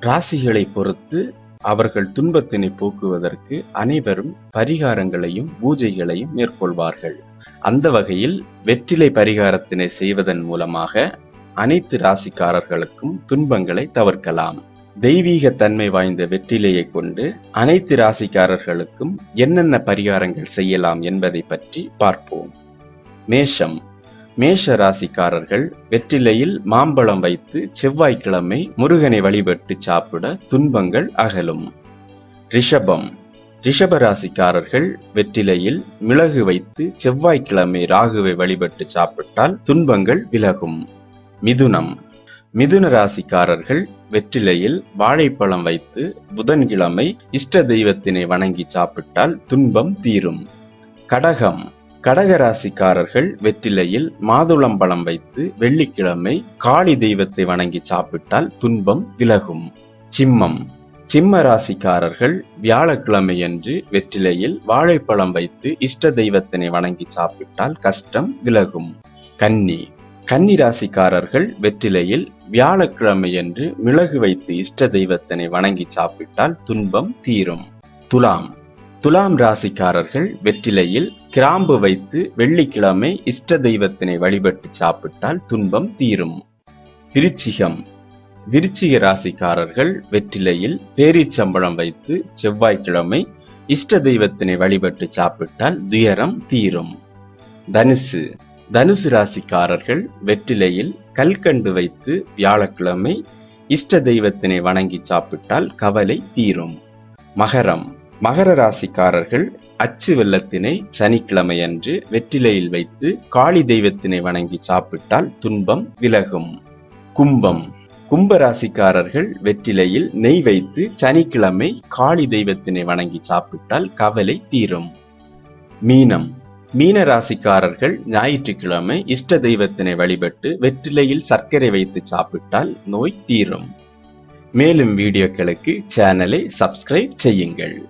ராசிகளை பொறுத்து அவர்கள் துன்பத்தினை போக்குவதற்கு அனைவரும் பரிகாரங்களையும் பூஜைகளையும் மேற்கொள்வார்கள். அந்த வகையில் வெற்றிலை பரிகாரத்தினை செய்வதன் மூலமாக அனைத்து ராசிக்காரர்களுக்கும் துன்பங்களை தவிர்க்கலாம். தெய்வீக தன்மை வாய்ந்த வெற்றிலையை கொண்டு அனைத்து ராசிக்காரர்களுக்கும் என்னென்ன பரிகாரங்கள் செய்யலாம் என்பதை பற்றி பார்ப்போம். மேஷம். மேஷ ராசிக்காரர்கள் வெற்றிலையில் மாம்பழம் வைத்து செவ்வாய்க்கிழமை முருகனை வழிபட்டு சாப்பிட துன்பங்கள் அகலும். ரிஷபம். ரிஷப ராசிக்காரர்கள் வெற்றிலையில் மிளகு வைத்து செவ்வாய்க்கிழமை ராகுவை வழிபட்டு சாப்பிட்டால் துன்பங்கள் விலகும். மிதுனம். மிதுன ராசிக்காரர்கள் வெற்றிலையில் வாழைப்பழம் வைத்து புதன்கிழமை இஷ்ட தெய்வத்தினை வணங்கி சாப்பிட்டால் துன்பம் தீரும். கடகம். கடக ராசிக்காரர்கள் வெற்றிலையில் மாதுளம்பழம் வைத்து வெள்ளிக்கிழமை காளி தெய்வத்தை வணங்கி சாப்பிட்டால் துன்பம் விலகும். சிம்மம். சிம்ம ராசிக்காரர்கள் வியாழக்கிழமையன்று வெற்றிலையில் வாழைப்பழம் வைத்து இஷ்ட தெய்வத்தினை வணங்கி சாப்பிட்டால் கஷ்டம் விலகும். கன்னி. கன்னி ராசிக்காரர்கள் வெற்றிலையில் வியாழக்கிழமையன்று மிளகு வைத்து இஷ்ட தெய்வத்தினை வணங்கி சாப்பிட்டால் துன்பம் தீரும். துலாம். துலாம் ராசிக்காரர்கள் வெற்றிலையில் கிராம்பு வைத்து வெள்ளிக்கிழமை இஷ்ட தெய்வத்தினை வழிபட்டு சாப்பிட்டால் துன்பம் தீரும். விருச்சிகம். விருச்சிக ராசிக்காரர்கள் வெற்றிலையில் பேரீச்சம்பழம் வைத்து செவ்வாய்க்கிழமை இஷ்ட தெய்வத்தினை வழிபட்டு சாப்பிட்டால் துயரம் தீரும். தனுசு. தனுசு ராசிக்காரர்கள் வெற்றிலையில் கல்கண்டு வைத்து வியாழக்கிழமை இஷ்ட தெய்வத்தினை வணங்கி சாப்பிட்டால் கவலை தீரும். மகரம். மகர ராசிக்காரர்கள் அச்சு வெள்ளத்தினை சனிக்கிழமையன்று வெற்றிலையில் வைத்து காளி தெய்வத்தினை வணங்கி சாப்பிட்டால் துன்பம் விலகும். கும்பம். கும்பராசிக்காரர்கள் வெற்றிலையில் நெய் வைத்து சனிக்கிழமை காளி தெய்வத்தினை வணங்கி சாப்பிட்டால் கவலை தீரும். மீனம். மீன ராசிக்காரர்கள் ஞாயிற்றுக்கிழமை இஷ்ட தெய்வத்தினை வழிபட்டு வெற்றிலையில் சர்க்கரை வைத்து சாப்பிட்டால் நோய் தீரும். மேலும் வீடியோக்களுக்கு சேனலை சப்ஸ்கிரைப் செய்யுங்கள்.